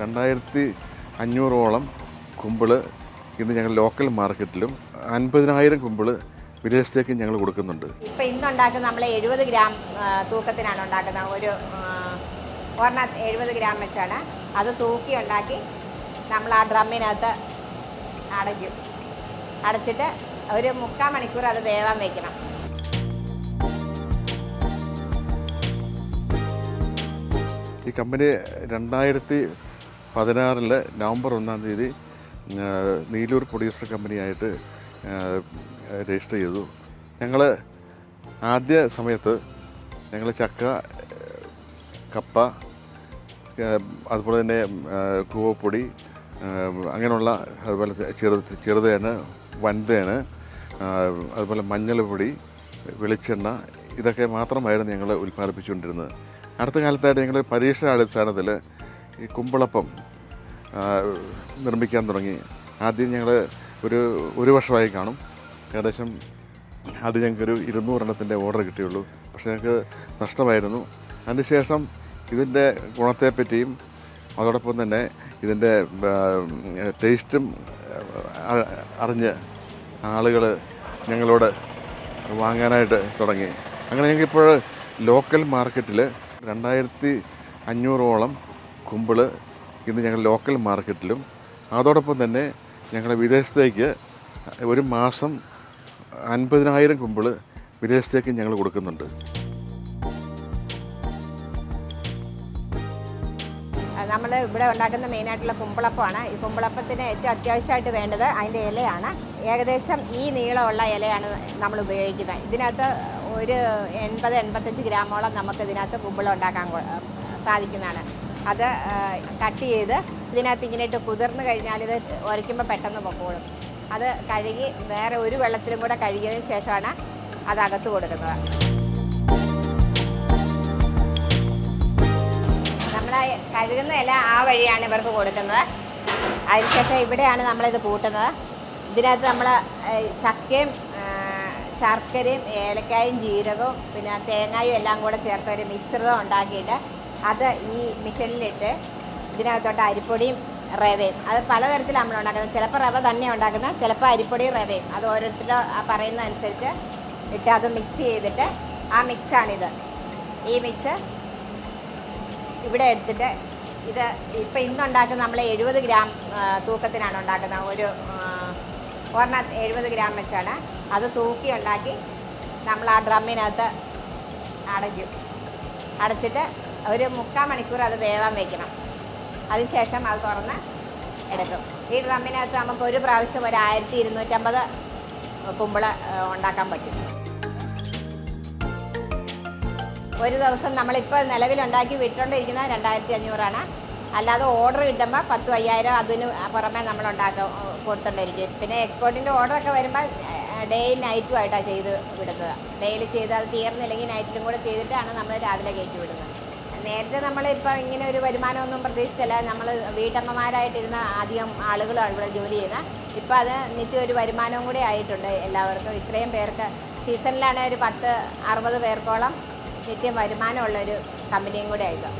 രണ്ടായിരത്തി അഞ്ഞൂറോളം കുമ്പിൾ ഇന്ന് ഞങ്ങൾ ലോക്കൽ മാർക്കറ്റിലും അൻപതിനായിരം കുമ്പിൾ വിദേശത്തേക്ക് ഞങ്ങൾ കൊടുക്കുന്നുണ്ട്. ഇപ്പം ഇന്നുണ്ടാക്കുന്ന നമ്മൾ എഴുപത് ഗ്രാം തൂക്കത്തിനാണ് ഉണ്ടാക്കുന്നത് ഒരു ഒരെണ്ണം എഴുപത് ഗ്രാം വെച്ചാണ്. അത് തൂക്കി ഉണ്ടാക്കി നമ്മൾ ആ ഡ്രമ്മിനകത്ത് അടയ്ക്കും. അടച്ചിട്ട് ഒരു മുക്കാൽ മണിക്കൂർ അത് വേവാൻ വയ്ക്കണം ഈ കമ്പനി രണ്ടായിരത്തി പതിനാറിൽ നവംബർ ഒന്നാം തീയതി നീലൂർ പ്രൊഡ്യൂസർ കമ്പനിയായിട്ട് രജിസ്റ്റർ ചെയ്തു. ഞങ്ങൾ ആദ്യ സമയത്ത് ഞങ്ങൾ ചക്ക കപ്പ അതുപോലെ തന്നെ കൂവപ്പൊടി അങ്ങനെയുള്ള അതുപോലെ ചെറു ചെറുതേന് വൻതേന് അതുപോലെ മഞ്ഞൾ പൊടി വെളിച്ചെണ്ണ ഇതൊക്കെ മാത്രമായിരുന്നു ഞങ്ങൾ ഉൽപ്പാദിപ്പിച്ചുകൊണ്ടിരുന്നത്. അടുത്ത കാലത്തായിട്ട് ഞങ്ങൾ പരീക്ഷ അടിസ്ഥാനത്തിൽ ഈ കുമ്പളപ്പം നിർമ്മിക്കാൻ തുടങ്ങി. ആദ്യം ഞങ്ങൾ ഒരു ഒരു വർഷമായി കാണും. ഏകദേശം അത് ഞങ്ങൾക്കൊരു ഇരുന്നൂറെണ്ണത്തിന്റെ ഓർഡർ കിട്ടിയുള്ളൂ. പക്ഷേ ഞങ്ങൾക്ക് നഷ്ടമായിരുന്നു. അതിനുശേഷം ഇതിന്റെ ഗുണത്തെപ്പറ്റിയും അതോടൊപ്പം തന്നെ ഇതിന്റെ ടേസ്റ്റും അറിഞ്ഞ് ആളുകൾ ഞങ്ങളോട് വാങ്ങാനായിട്ട് തുടങ്ങി. അങ്ങനെ ഞങ്ങൾക്കിപ്പോൾ ലോക്കൽ മാർക്കറ്റിൽ രണ്ടായിരത്തി അഞ്ഞൂറോളം കുമ്പിൾ ഇന്ന് ഞങ്ങൾ ലോക്കൽ മാർക്കറ്റിലും അതോടൊപ്പം തന്നെ ഞങ്ങൾ വിദേശത്തേക്ക് ഒരു മാസം അൻപതിനായിരം കുമ്പിൾ വിദേശത്തേക്ക് ഞങ്ങൾ കൊടുക്കുന്നുണ്ട്. നമ്മൾ ഇവിടെ ഉണ്ടാക്കുന്ന മെയിനായിട്ടുള്ള കുമ്പളപ്പമാണ്. ഈ കുമ്പളപ്പത്തിന് ഏറ്റവും അത്യാവശ്യമായിട്ട് വേണ്ടത് അതിന്റെ ഇലയാണ്. ഏകദേശം ഈ നീളമുള്ള ഇലയാണ് നമ്മൾ ഉപയോഗിക്കുന്നത്. ഇതിനകത്ത് ഒരു എൺപത് എൺപത്തഞ്ച് ഗ്രാമോളം നമുക്ക് ഇതിനകത്ത് കുമ്പളം ഉണ്ടാക്കാൻ സാധിക്കുന്നതാണ്. അത് കട്ട് ചെയ്ത് ഇതിനകത്ത് ഇങ്ങനെ ഇട്ട് കുതിർന്ന് കഴിഞ്ഞാൽ ഇത് ഉരയ്ക്കുമ്പോൾ പെട്ടെന്ന് പൊക്കോളും. അത് കഴുകി വേറെ ഒരു വെള്ളത്തിലും കൂടെ കഴുകിയതിന് ശേഷമാണ് അത് അകത്ത് കൊടുക്കുന്നത്. നമ്മൾ കഴുകുന്ന ഇല ആ വഴിയാണ് ഇവർക്ക് കൊടുക്കുന്നത്. അതിനുശേഷം ഇവിടെയാണ് നമ്മളിത് കൂട്ടുന്നത്. ഇതിനകത്ത് നമ്മൾ ചക്കയും ശർക്കരയും ഏലക്കായും ജീരകവും പിന്നെ തേങ്ങായും എല്ലാം കൂടെ ചേർത്ത് ഒരു മിശ്രിതം ഉണ്ടാക്കിയിട്ട് അത് ഈ മിഷനിലിട്ട് ഇതിനകത്തോട്ട് അരിപ്പൊടിയും റവയും. അത് പലതരത്തിലാണ് നമ്മൾ ഉണ്ടാക്കുന്നത്. ചിലപ്പോൾ റവ തന്നെ ഉണ്ടാക്കുന്നത് ചിലപ്പോൾ അരിപ്പൊടിയും റവയും. അത് ഓരോരുത്തരും ആ പറയുന്ന അനുസരിച്ച് ഇട്ട് അത് മിക്സ് ചെയ്തിട്ട് ആ മിക്സാണിത് ഈ മിക്സ് ഇവിടെ എടുത്തിട്ട് ഇത് ഇപ്പം ഇന്നുണ്ടാക്കുന്ന നമ്മൾ എഴുപത് ഗ്രാം തൂക്കത്തിനാണ് ഉണ്ടാക്കുന്നത് ഒരു ഒരെണ്ണം എഴുപത് ഗ്രാം വെച്ചാണ്. അത് തൂക്കി ഉണ്ടാക്കി നമ്മൾ ആ ഡ്രമ്മിനകത്ത് അടയ്ക്കും. അടച്ചിട്ട് ഒരു മുക്കാൽ മണിക്കൂർ അത് വേവാൻ വെക്കണം. അതിനുശേഷം അത് തുറന്ന് എടുക്കും. ഈ ഡ്രമ്മിനകത്ത് നമുക്ക് ഒരു പ്രാവശ്യം ഒരു ആയിരത്തി ഇരുന്നൂറ്റമ്പത് കുമ്പള ഉണ്ടാക്കാൻ പറ്റും. ഒരു ദിവസം നമ്മളിപ്പോൾ നിലവിലുണ്ടാക്കി വിട്ടുകൊണ്ടിരിക്കുന്നത് രണ്ടായിരത്തി അഞ്ഞൂറാണ്. അല്ലാതെ ഓർഡർ കിട്ടുമ്പോൾ പത്തും അയ്യായിരം അതിന് പുറമേ നമ്മൾ ഉണ്ടാക്കാൻ കൊടുത്തോണ്ടിരിക്കും. പിന്നെ എക്സ്പോർട്ടിന്റെ ഓർഡറൊക്കെ വരുമ്പോൾ ഡേ നൈറ്റും ആയിട്ടാണ് ചെയ്ത് വിടുന്നത്. ഡേയിൽ ചെയ്ത് അത് തീർന്നില്ലെങ്കിൽ നൈറ്റിലും കൂടെ ചെയ്തിട്ടാണ് നമ്മൾ രാവിലെ കയറ്റി വിടുന്നത്. നേരത്തെ നമ്മളിപ്പോൾ ഇങ്ങനെ ഒരു വരുമാനമൊന്നും പ്രതീക്ഷിച്ചല്ല. നമ്മൾ വീട്ടമ്മമാരായിട്ടിരുന്ന അധികം ആളുകളാണ് ഇവിടെ ജോലി ചെയ്യുന്നത് ഇപ്പോൾ അത് നിത്യം ഒരു വരുമാനവും കൂടി ആയിട്ടുണ്ട് എല്ലാവർക്കും. ഇത്രയും പേർക്ക് സീസണിലാണ് ഒരു പത്ത് അറുപത് പേർക്കോളം നിത്യം വരുമാനമുള്ളൊരു കമ്പനിയും കൂടി ആയത്.